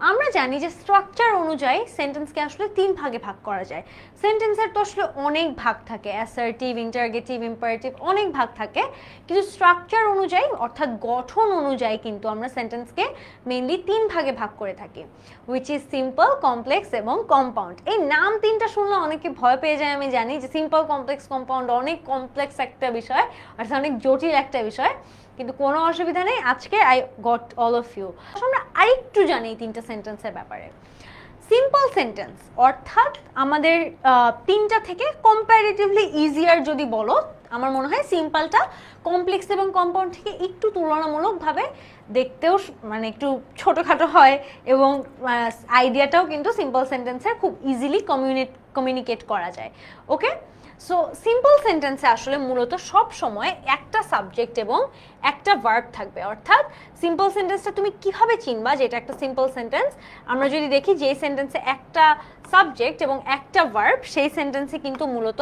আমরা জানি যে স্ট্রাকচার অনুযায়ী সেন্টেন্সকে আসলে তিন ভাগে ভাগ করা যায়। সেন্টেন্সের তো আসলে অনেক ভাগ থাকে অ্যাসার্টিভ ইন্টারগেটিভ ইম্পারেটিভ অনেক ভাগ থাকে। কিন্তু স্ট্রাকচার অনুযায়ী, অর্থাৎ গঠন অনুযায়ী কিন্তু আমরা সেন্টেন্সকে মেনলি তিন ভাগে ভাগ করে থাকি উইচ ইজ সিম্পল কমপ্লেক্স এবং কম্পাউন্ড এই নাম তিনটা শুনলে অনেকে ভয় পেয়ে যায়, আমি জানি যে সিম্পল কমপ্লেক্স কম্পাউন্ড অনেক কমপ্লেক্স একটা বিষয়, অর্থাৎ অনেক জটিল একটা বিষয়। কিন্তু কোনো অসুবিধা নেই, আজকে I got all of you আমরা আরেকটু জানি এই তিনটা সেন্টেন্সের ব্যাপারে। সিম্পল সেন্টেন্স অর্থাৎ আমাদের তিনটা থেকে কম্প্যারেটিভলি ইজিয়ার যদি বলো, আমার মনে হয় সিম্পলটা কমপ্লেক্স এবং কম্পাউন্ড থেকে একটু তুলনামূলকভাবে দেখতেও মানে একটু ছোটোখাটো হয় এবং আইডিয়াটাও কিন্তু সিম্পল সেন্টেন্সের খুব ইজিলি কমিউনিট কমিউনিকেট করা যায়। ওকে সো সিম্পল সেন্টেন্সে আসলে মূলত সব সময় একটা সাবজেক্ট এবং একটা ভার্ব থাকবে। অর্থাৎ সিম্পল সেন্টেন্সটা তুমি কীভাবে চিনবা যে এটা একটা সিম্পল সেন্টেন্স আমরা যদি দেখি যে সেন্টেন্সে একটা সাবজেক্ট এবং একটা ভার্ব সেই সেন্টেন্সে কিন্তু মূলত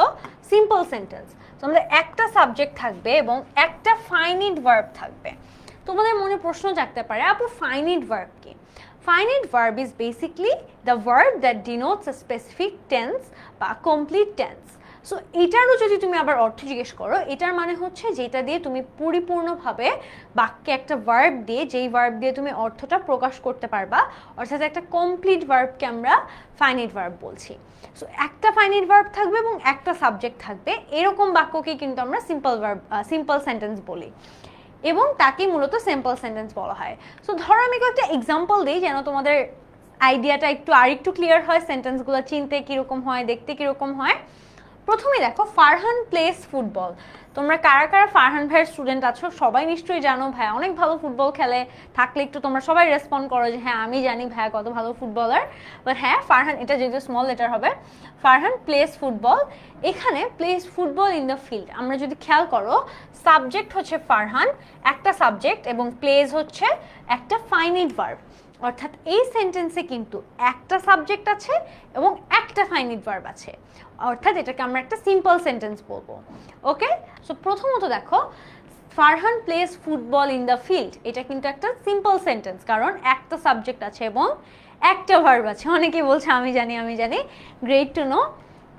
সিম্পল সেন্টেন্স তো আমাদের একটা সাবজেক্ট থাকবে এবং একটা ফাইনিট ভার্ব থাকবে। তোমাদের মনে প্রশ্ন জাগতে পারে, আপু ফাইনিট ভার্ব কি? Finite is basically the verb that denotes a specific tense বা complete tense সো এটারও যদি তুমি আবার অর্থ জিজ্ঞেস করো, এটার মানে হচ্ছে যেটা দিয়ে তুমি পরিপূর্ণভাবে বাক্যে একটা ভার্ব দিয়ে, যেই ভার্ব দিয়ে তুমি অর্থটা প্রকাশ করতে পারবা, অর্থাৎ একটা কমপ্লিট ভার্বকে আমরা ফাইনিট ভার্ব বলছি। সো একটা ফাইনিট ভার্ব থাকবে এবং একটা সাবজেক্ট থাকবে, এরকম বাক্যকে কিন্তু আমরা সিম্পল ভার্ব সিম্পল সেন্টেন্স বলি। এবং তাকে মূলত সিম্পল সেন্টেন্স বলা হয়। সো ধরো আমি একটা এক্সাম্পল দিই, যেন তোমাদের আইডিয়াটা একটু আরেকটু ক্লিয়ার হয় সেন্টেন্সগুলো চিনতে কীরকম হয়, দেখতে কীরকম হয়। প্রথমে দেখো, ফারহান প্লেস ফুটবল তোমরা কারা কারা ফারহান ভাইয়ের স্টুডেন্ট আছো সবাই নিশ্চয়ই জানো ভাই অনেক ভালো ফুটবল খেলে। থাকলে একটু তোমরা সবাই রেসপন্ড করো যে হ্যাঁ আমি জানি ভাইয়া কত ভালো ফুটবলার বাট হ্যাঁ ফারহান, এটা যেহেতু স্মল লেটার হবে, ফারহান প্লেস ফুটবল এখানে plays football in the field আমরা যদি খেয়াল করো সাবজেক্ট হচ্ছে ফারহান, একটা সাবজেক্ট এবং প্লেস হচ্ছে একটা ফাইনিট ভার্ব অর্থাৎ এই সেন্টেন্সে কিন্তু একটা সাবজেক্ট আছে এবং একটা ফাইনিট ভার্ব আছে। অর্থাৎ এটাকে আমরা একটা সিম্পল সেন্টেন্স বলব। ওকে সো প্রথমত দেখো Farhan plays football in the field এটা কিন্তু একটা সিম্পল সেন্টেন্স কারণ একটা সাবজেক্ট আছে এবং একটা ভার্ব আছে। অনেকেই বলছে, আমি জানি আমি জানি। গ্রেট টু নো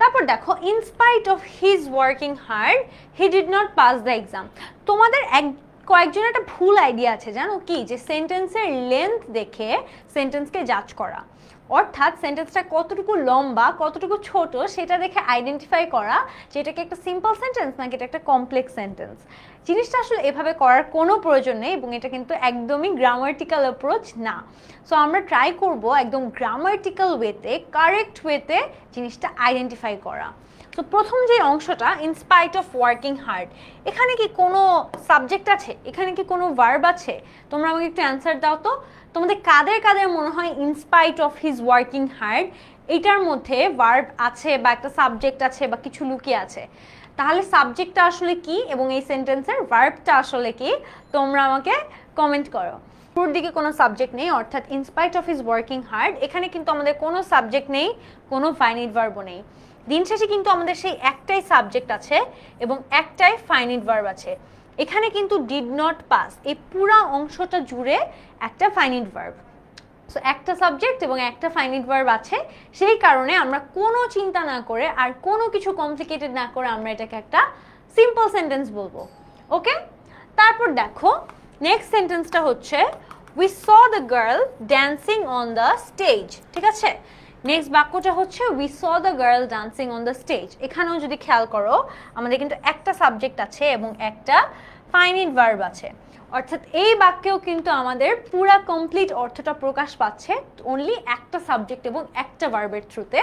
তারপর দেখো in spite of his working hard he did not pass the exam তোমাদের এক কয়েকজনের একটা ভুল আইডিয়া আছে, জানো কি? যে সেন্টেন্সের লেন্থ দেখে সেন্টেন্সকে জাজ করা। অর্থাৎ সেন্টেন্সটা কতটুকু লম্বা, কতটুকু ছোট, সেটা দেখে আইডেন্টিফাই করা যে এটাকে একটা সিম্পল সেন্টেন্স নাকি এটা একটা কমপ্লেক্স সেন্টেন্স জিনিসটা আসলে এভাবে করার কোনো প্রয়োজন নেই এবং এটা কিন্তু একদমই গ্রামার্টিক্যাল অ্যাপ্রোচ না। সো আমরা ট্রাই করব একদম গ্রামার্টিক্যাল ওয়েতে কারেক্ট ওয়েতে জিনিসটা আইডেন্টিফাই করা। তো প্রথম যে অংশটা ইনস্পাইট অফ ওয়ার্কিং হার্ড এখানে কি কোনো সাবজেক্ট আছে? এখানে কি কোনো ভার্ব আছে? তোমরা আমাকে একটু অ্যান্সার দাও তো। তোমাদের কাদের কাদের মনে হয় in spite of his working hard এটার মধ্যে ভার্ব আছে বা একটা সাবজেক্ট আছে বা কিছু লুকিয়ে আছে? তাহলে সাবজেক্টটা আসলে কি এবং এই সেন্টেন্সের ভার্বটা আসলে কি? তোমরা আমাকে কমেন্ট করো। শুরুর দিকে কোনো সাবজেক্ট নেই, অর্থাৎ in spite of his working hard এখানে কিন্তু আমাদের কোনো সাবজেক্ট নেই, কোনো ফাইনিট ভার্বও নেই। দিন শেষে কিন্তু আমাদের সেই একটাই সাবজেক্ট আছে এবং একটাই ফাইনিট ভার্ব আছে। এখানে কিন্তু ডিড নট পাস এই পুরা অংশটা জুড়ে একটা ফাইনিট ভার্ব সো একটা সাবজেক্ট এবং একটা ফাইনিট ভার্ব আছে। সেই কারণে আমরা কোনো চিন্তা না করে আর কোনো কিছু কমপ্লিকেটেড না করে আমরা এটাকে একটা সিম্পল সেন্টেন্স বলব। ওকে তারপর দেখো নেক্সট সেন্টেন্সটা হচ্ছে we saw the girl dancing on the stage ঠিক আছে? নেক্সট বাক্যটা হচ্ছে we saw the girl dancing on the stage এখানেও যদি খেয়াল করো, আমাদের কিন্তু একটা সাবজেক্ট আছে এবং একটা ফাইনিট ভার্ব আছে। অর্থাৎ এই বাক্যেও কিন্তু আমাদের পুরা কমপ্লিট অর্থটা প্রকাশ পাচ্ছে অনলি একটা সাবজেক্ট এবং একটা ভার্বের থ্রুতে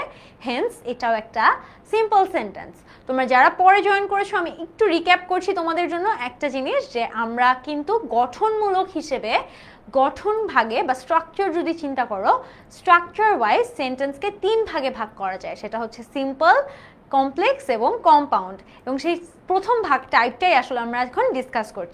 হেন্স এটাও একটা সিম্পল সেন্টেন্স তোমরা যারা পরে জয়েন করেছ, আমি একটু রিক্যাপ করছি তোমাদের জন্য একটা জিনিস যে আমরা কিন্তু গঠনমূলক হিসেবে গঠন ভাগে বা স্ট্রাকচার যদি চিন্তা করো স্ট্রাকচার ওয়াইজ সেন্টেন্সকে তিন ভাগে ভাগ করা যায়। সেটা হচ্ছে সিম্পল কমপ্লেক্স এবং কম্পাউন্ড এবং সেই প্রথম ভাগ টাইপটাই আসলে আমরা এখন ডিসকাস করছি।